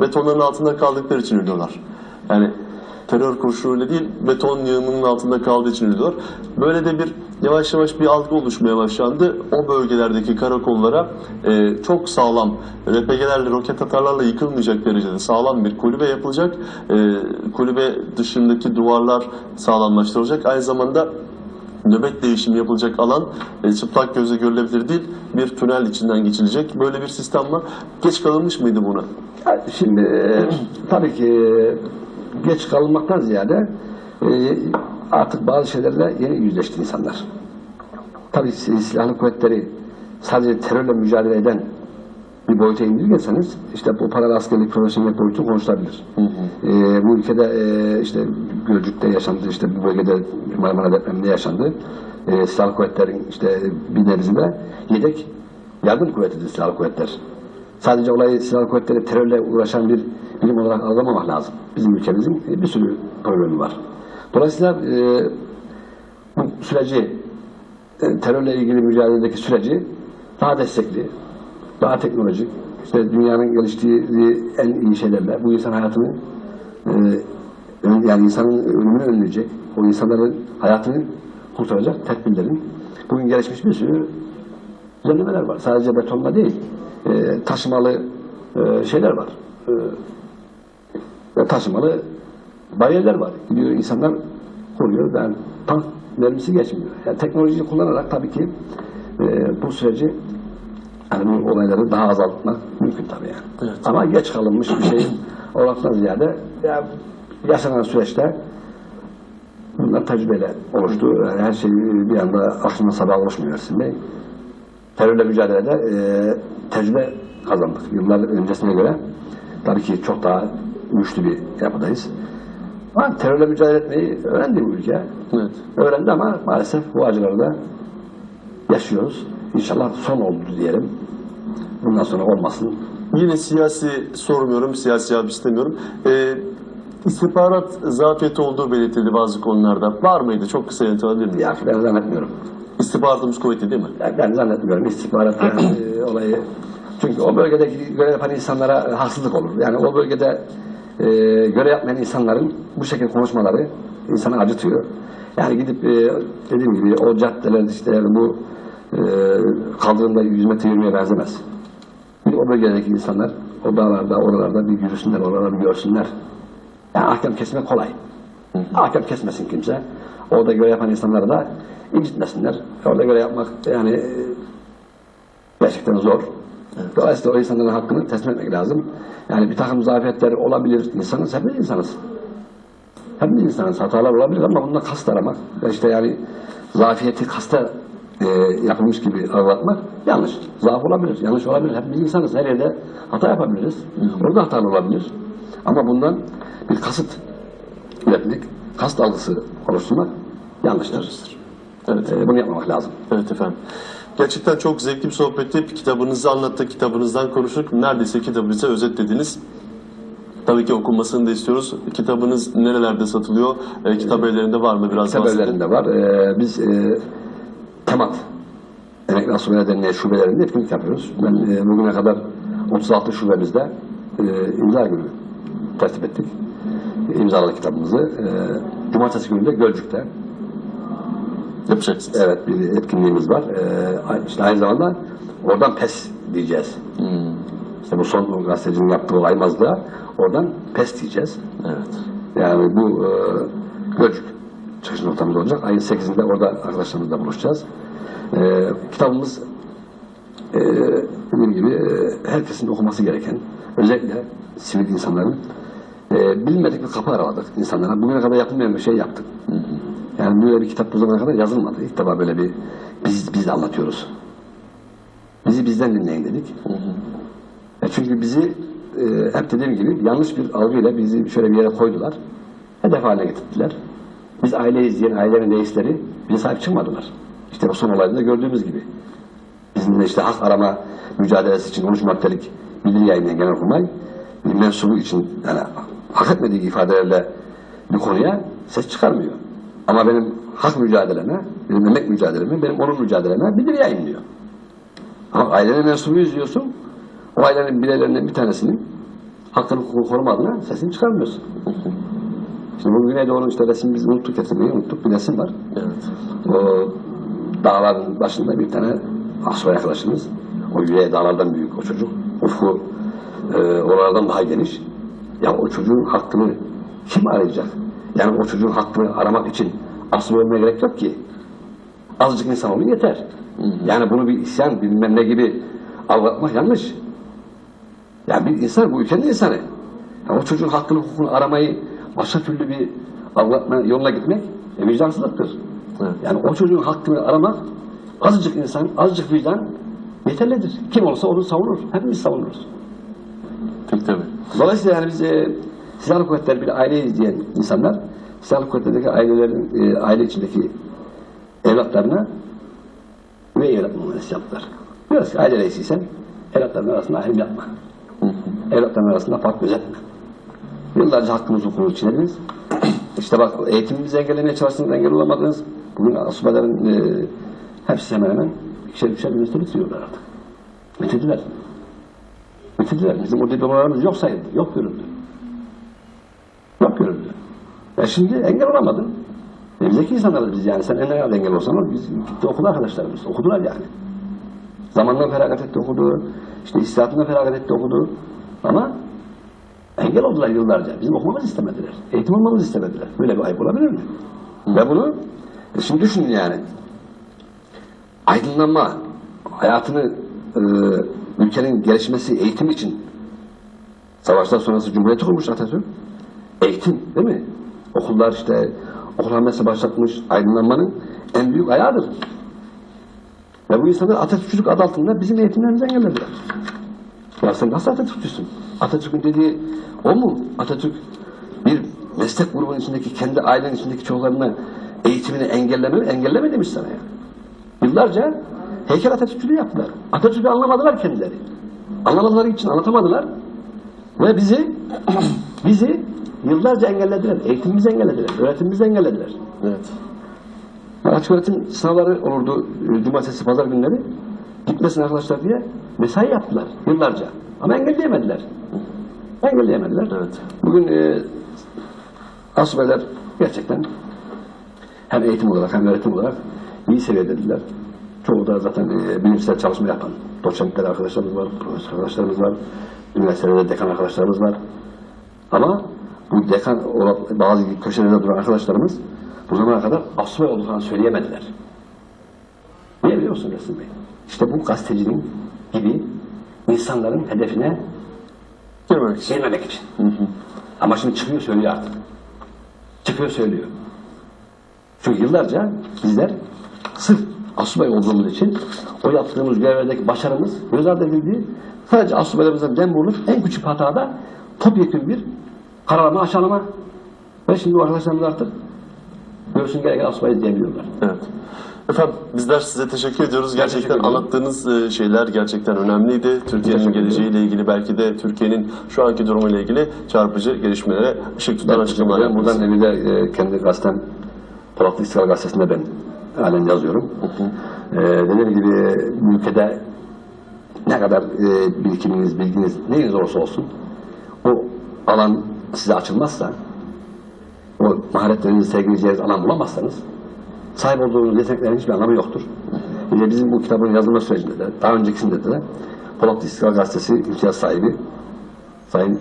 betonların altında kaldıkları için ölüyorlar. Yani terör kurşunuyla değil beton yığınının altında kaldığı için ölüyorlar. Böyle de bir yavaş yavaş bir algı oluşmaya başlandı. O bölgelerdeki karakollara e, çok sağlam RPG'lerle, roket atarlarla yıkılmayacak derecede sağlam bir kulübe yapılacak. E, kulübe dışındaki duvarlar sağlamlaştırılacak. Aynı zamanda nöbet değişimi yapılacak alan e, çıplak gözle görülebilir değil, bir tünel içinden geçilecek. Böyle bir sistem var. Geç kalınmış mıydı buna? Ya Şimdi e, tabii ki e, geç kalınmaktan ziyade e, artık bazı şeylerle yeni yüzleşti insanlar. Tabii silahlı kuvvetleri sadece terörle mücadele eden bir boyuta indirgeseniz işte bu paralı askerlik profesyonel boyutu konuşulabilir. E, bu ülkede e, işte Gölcük'te yaşandı, işte bu bölgede Marmara depreminde yaşandı. E, silahlı kuvvetlerin işte bir nebzinde yedek yardım kuvvetidir silahlı kuvvetler. Sadece olayı silahlı kuvvetleri terörle uğraşan bir bilim olarak algılamamak lazım. Bizim ülkemizin e, bir sürü problemi var. Dolayısıyla e, bu süreci e, terörle ilgili mücadeledeki süreci daha destekli, daha teknolojik, işte dünyanın geliştiği en iyi şeylerle bu insan hayatını e, ön- yani insanın ölümünü önleyecek, o insanların hayatını kurtaracak tedbirlerin bugün gelişmiş bir sürü düzenlemeler var. Sadece betonla değil, e, taşımalı e, şeyler var. E, taşımalı bariyerler var. Gidiyor insanlar koruyor. Yani tank mermisi geçmiyor. Yani teknolojiyi kullanarak tabii ki e, bu süreci yani bu olayları daha azaltmak mümkün tabii yani. Evet. Ama geç kalınmış bir şey olmaktan ziyade ya, yaşanan süreçte bunlar tecrübeyle oluştu. Yani her şey bir anda akşama sabah oluşmuyor Bey. Terörle mücadelede e, tecrübe kazandık. Yıllar öncesine göre tabii ki çok daha güçlü bir yapıdayız. Ama terörle mücadele etmeyi öğrendi bu ülke. Evet. Öğrendi ama maalesef bu acıları da yaşıyoruz. İnşallah son oldu diyelim. Bundan sonra olmasın. Yine siyasi sormuyorum, siyasi cevap istemiyorum. Ee, istihbarat zafiyeti olduğu belirtildi bazı konularda. Var mıydı? Çok kısa yanıt alabilir miyim? Ya ben zannetmiyorum. İstihbaratımız kuvvetli değil mi? Yani ben zannetmiyorum istihbarat e, olayı. Çünkü o bölgedeki görev yapan insanlara haksızlık olur. Yani o bölgede e, görev yapmayan insanların bu şekilde konuşmaları insanı acıtıyor. Yani gidip e, dediğim gibi o caddelerde işte yani bu e, kaldırımda 100 metre yürümeye benzemez. Bir o bölgedeki insanlar o dağlarda, oralarda bir yürüsünler, oralarda bir görsünler. Yani ahkam kesmek kolay. Ahkam kesmesin kimse. Orada görev yapan insanları da incitmesinler. Orada görev yapmak yani e, gerçekten zor. Dolayısıyla o insanların hakkını teslim etmek lazım. Yani bir takım zafiyetleri olabilir. İnsanız, hepimiz insanız. Hepimiz insanız. Hatalar olabilir ama bunda kast aramak, işte yani zafiyeti kasta e, yapılmış gibi anlatmak yanlış. Zaaf olabilir, yanlış olabilir. Hepimiz insanız. Her yerde hata yapabiliriz. Orada hatalar olabilir. Ama bundan bir kasıt üretmek, kast algısı oluşturmak yanlıştır. Evet. E, bunu yapmamak lazım. Evet efendim. Gerçekten çok zevkli bir sohbetti. Kitabınızı anlattık, kitabınızdan konuştuk. Neredeyse kitabınızı özetlediniz. Tabii ki okunmasını da istiyoruz. Kitabınız nerelerde satılıyor? E, kitap evlerinde var mı? Biraz Kitap bahsedin. evlerinde var. Ee, biz e, temat Emekli Asubiyler Derneği şubelerinde etkinlik yapıyoruz. Ben e, bugüne kadar 36 şubemizde e, imza günü tertip ettik. İmzaladık kitabımızı. E, Cumartesi günü de Gölcük'te. Yapacaksınız. Evet bir etkinliğimiz var. E, işte aynı zamanda oradan pes diyeceğiz. Hmm, İşte bu son gazetecinin yaptığı olaymazda oradan pes diyeceğiz. evet. Yani bu e, Gölcük çıkış noktamız olacak. Ayın 8'inde orada arkadaşlarımızla buluşacağız. E, kitabımız e, dediğim gibi e, herkesin okuması gereken, özellikle sivil insanların e, bilinmedik bir kapı araladık insanlara. Bugüne kadar yapılmayan bir şey yaptık. Yani böyle bir kitap bu zamana kadar yazılmadı. İlk defa böyle bir biz biz anlatıyoruz. Bizi bizden dinleyin dedik. E çünkü bizi e, hep dediğim gibi yanlış bir algıyla bizi şöyle bir yere koydular. Hedef haline getirdiler. Biz aileyiz diyen ailenin reisleri bize sahip çıkmadılar. İşte bu son olayda da gördüğümüz gibi. Bizim de işte hak arama mücadelesi için 13 maddelik bildiri yayınlayan Genelkurmay mensubu için yani hak etmediği ifadelerle bir konuya ses çıkarmıyor. Ama benim hak mücadeleme, benim emek mücadeleme, benim onur mücadeleme bildiri yayınlıyor. Ama ailenin mensubuyuz diyorsun. O ailenin bireylerinden bir tanesinin hakkını koruma adına sesini çıkarmıyorsun. Şimdi bu Güneydoğu'nun işte resmi biz unuttuk getirmeyi unuttuk. Bir resim var. Evet. O dağların başında bir tane asubay arkadaşımız. O yüreği dağlardan büyük o çocuk. Ufku e, oralardan daha geniş. Ya o çocuğun hakkını kim arayacak? Yani o çocuğun hakkını aramak için asubay olmaya gerek yok ki. Azıcık insan olun yeter. Yani bunu bir isyan bilmem ne gibi algılatmak yanlış. Yani bir insan bu ülkenin insanı. Ya o çocuğun hakkını hukukunu aramayı başka türlü bir algılatma yoluna gitmek e, vicdansızlıktır. Evet. Yani o çocuğun hakkını aramak azıcık insan, azıcık vicdan yeterlidir. Kim olsa onu savunur. Hepimiz savunuruz. Tabii. Dolayısıyla yani biz e, silahlı kuvvetler bir aileyiz diyen insanlar silahlı kuvvetlerdeki ailelerin, e, aile içindeki evlatlarına ve evlat muamelesi yaptılar. Diyoruz ki aile reisiysen evlatların arasında ayrım yapma. Evlatların arasında fark gözetme. Yıllarca hakkımızı hukukumuz çiğnediniz. İşte bak eğitimimizi engellemeye çalıştınız, engel olamadınız. Bugün asubayların e, hepsi hemen hemen ikişer üçer üniversite bitiriyorlar artık. Bitirdiler. Bitirdiler. Bizim o diplomalarımız yok sayıldı. Yok görüldü. Yok görüldü. Ya şimdi engel olamadın. E, zeki insanlarız biz yani. Sen en herhalde engel olsan ol. Biz gitti okulu arkadaşlarımız. Okudular yani. Zamandan feragat etti okudu. İşte istirahatından feragat etti okudu. Ama engel oldular yıllarca. Bizim okumamızı istemediler. Eğitim almamızı istemediler. Böyle bir ayıp olabilir mi? Ve bunu e, şimdi düşünün yani. Aydınlanma, hayatını e, ülkenin gelişmesi, eğitim için savaşlar sonrası cumhuriyeti kurmuş Atatürk. Eğitim değil mi? Okullar işte okul hamlesi başlatmış aydınlanmanın en büyük ayağıdır. Ve bu insanlar Atatürkçülük adı altında bizim eğitimlerimizi engellediler. Ya sen nasıl Atatürkçüsün? Atatürk'ün dediği o mu? Atatürk bir meslek grubunun içindeki kendi ailenin içindeki çocuklarını eğitimini engelleme, engelleme demiş sana ya. Yıllarca heykel Atatürkçülüğü yaptılar. Atatürk'ü anlamadılar kendileri. Anlamadıları için anlatamadılar. Ve bizi bizi yıllarca engellediler. Eğitimimizi engellediler. Öğretimimizi engellediler. Evet. Açık öğretim sınavları olurdu e, cumartesi pazar günleri. Gitmesin arkadaşlar diye mesai yaptılar yıllarca. Ama engelleyemediler. Engelleyemediler. Evet. Bugün e, asubeler gerçekten hem eğitim olarak hem öğretim olarak iyi seviyedediler. Çoğu da zaten e, bilimsel çalışma yapan doçentler arkadaşlarımız var, profesör arkadaşlarımız var, üniversitelerde dekan arkadaşlarımız var. Ama bu dekan olan bazı köşelerde duran arkadaşlarımız bu zamana kadar asubay olduklarını söyleyemediler. Niye biliyor musun Resim Bey? İşte bu gazetecinin gibi insanların hedefine için. gelmemek için. Ama şimdi çıkıyor söylüyor artık. Çıkıyor söylüyor. Çünkü yıllarca bizler sırf asubay olduğumuz için o yaptığımız görevlerdeki başarımız göz ardı edildi. Sadece asubaylarımızdan dem vurulup en küçük hatada topyekun bir karalama aşağılama ve şimdi bu arkadaşlarımız artık göğsün gereken asubayı diyebiliyorlar. Evet. Efendim bizler size teşekkür ediyoruz. Gerçekten teşekkür anlattığınız e, şeyler gerçekten önemliydi. Türkiye'nin geleceğiyle ilgili belki de Türkiye'nin şu anki durumuyla ilgili çarpıcı gelişmelere ışık tutan açıklamalar buradan de e, kendi gazetem Polatlı İstiklal Gazetesi'nde ben halen yazıyorum. E, dediğim gibi ülkede ne kadar e, birikiminiz, bilginiz, neyiniz olursa olsun o alan size açılmazsa o maharetlerinizi sergileyeceğiniz alan bulamazsanız sahip olduğunuz yeteneklerin hiçbir anlamı yoktur. İşte bizim bu kitabın yazılma sürecinde de, daha öncekisinde de Polatlı İstiklal Gazetesi imtiyaz sahibi Sayın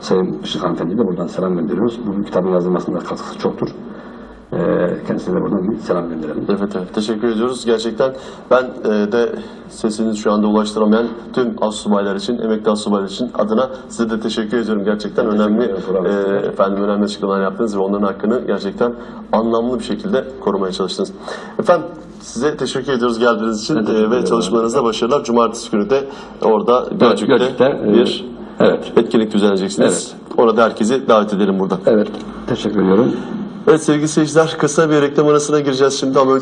Sayın Işık Hanımefendi'ye de buradan selam gönderiyoruz. Bu kitabın yazılmasında katkısı çoktur. Ee, kendisine de buradan bir selam gönderelim. Evet evet teşekkür ediyoruz. Gerçekten ben e, de sesinizi şu anda ulaştıramayan tüm astsubaylar için, emekli astsubaylar için adına size de teşekkür ediyorum. Gerçekten teşekkür önemli ederim, e, efendim önemli açıklamalar yaptınız ve onların hakkını gerçekten anlamlı bir şekilde korumaya çalıştınız. Efendim size teşekkür ediyoruz geldiğiniz için e, ve çalışmalarınızda başarılar. Cumartesi günü de orada Gölcük'te, Gölcük'te, e, bir evet. etkinlik düzenleyeceksiniz. Orada herkesi davet edelim burada. Evet, teşekkür ediyorum. Evet sevgili seyirciler kısa bir reklam arasına gireceğiz şimdi ama